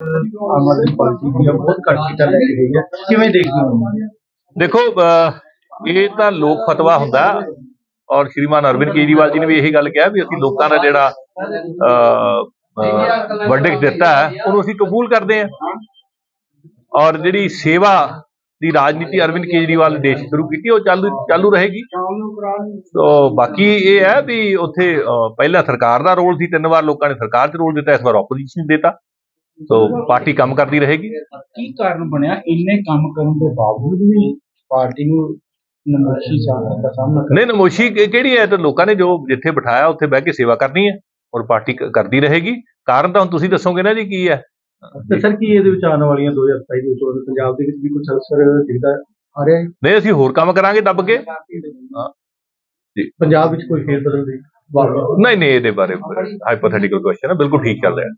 Aam Aadmi party ਦੀਆਂ ਬਹੁਤ ਘੱਟ ਸੀਟਾਂ ਲੈ ਕੇ ਗਈ ਹੈ ਕਿਵੇਂ ਦੇਖਦੇ ਹੋ? ਦੇਖੋ ਅਹ, ਇਹ ਤਾਂ ਲੋਕ ਫਤਵਾ ਹੁੰਦਾ ਔਰ ਸ਼੍ਰੀਮਾਨ ਅਰਵਿੰਦ ਕੇਜਰੀਵਾਲ ਜੀ ਨੇ ਵੀ ਇਹੀ ਗੱਲ ਕਿਹਾ ਵੀ ਅਸੀਂ ਲੋਕਾਂ ਦਾ ਜਿਹੜਾ ਵਰਡਿਕਟ ਦਿੱਤਾ ਹੈ ਉਹਨੂੰ ਅਸੀਂ ਕਬੂਲ ਕਰਦੇ ਹਾਂ। ਔਰ ਜਿਹੜੀ ਸੇਵਾ ਦੀ ਰਾਜਨੀਤੀ ਅਰਵਿੰਦ ਕੇਜਰੀਵਾਲ ਨੇ ਦੇਸ਼ 'ਚ ਸ਼ੁਰੂ ਕੀਤੀ ਉਹ ਚਾਲੂ ਚਾਲੂ ਰਹੇਗੀ। ਸੋ ਬਾਕੀ ਇਹ ਹੈ ਵੀ ਉੱਥੇ ਅਹ, ਪਹਿਲਾਂ ਸਰਕਾਰ ਦਾ ਰੋਲ ਸੀ ਤਿੰਨ ਵਾਰ ਲੋਕਾਂ ਨੇ ਸਰਕਾਰ 'ਚ ਰੋਲ ਦਿੱਤਾ ਇਸ ਵਾਰ ਆਪੋਜੀਸ਼ਨ ਦਿੱਤਾ। ਸੋ ਪਾਰਟੀ ਕੰਮ ਕਰਦੀ ਰਹੇਗੀ। ਕੀ ਕਾਰਨ ਬਣਿਆ? ਇੰਨੇ ਕੰਮ ਕਰਨ ਦੇ ਬਾਵਜੂਦ ਵੀ ਪਾਰਟੀ ਨੂੰ ਨਮੋਸ਼ੀ ਦਾ ਸਾਹਮਣਾ ਨਹੀਂ ਨਮੋਸ਼ੀ ਕਿਹੜੀ ਹੈ? ਤੇ ਲੋਕਾਂ ਨੇ ਜੋ ਜਿੱਥੇ ਬਿਠਾਇਆ ਉੱਥੇ ਬਹਿ ਕੇ ਸੇਵਾ ਕਰਨੀ ਹੈ ਔਰ ਪਾਰਟੀ ਕਰਦੀ ਰਹੇਗੀ। ਕਾਰਨ ਤਾਂ ਹੁਣ ਤੁਸੀਂ ਦੱਸੋਗੇ ਨਾ ਜੀ ਕੀ ਹੈ। ਤੇ ਸਰ ਕੀ ਇਹਦੇ ਵਿੱਚ ਆਉਣ ਵਾਲੀਆਂ 2027 ਦੇ ਵਿੱਚ ਪੰਜਾਬ ਦੇ ਵਿੱਚ ਵੀ ਕੁਝ ਅਸਰ ਦਿਖਦਾ ਆ ਰਿਹਾ ਹੈ? ਨਹੀਂ ਅਸੀਂ ਹੋਰ ਕੰਮ ਕਰਾਂਗੇ ਦੱਬ ਕੇ। ਪੰਜਾਬ ਵਿੱਚ ਕੋਈ ਫੇਰ ਬਦਲ ਦੀ ਨਹੀਂ ਨਹੀਂ ਇਹਦੇ ਬਾਰੇ ਹਾਈਪੋਥੈਟੀਕਲ ਕੁਐਸਚਨ ਹੈ। ਬਿਲਕੁਲ ਠੀਕ ਚੱਲ ਰਿਹਾ।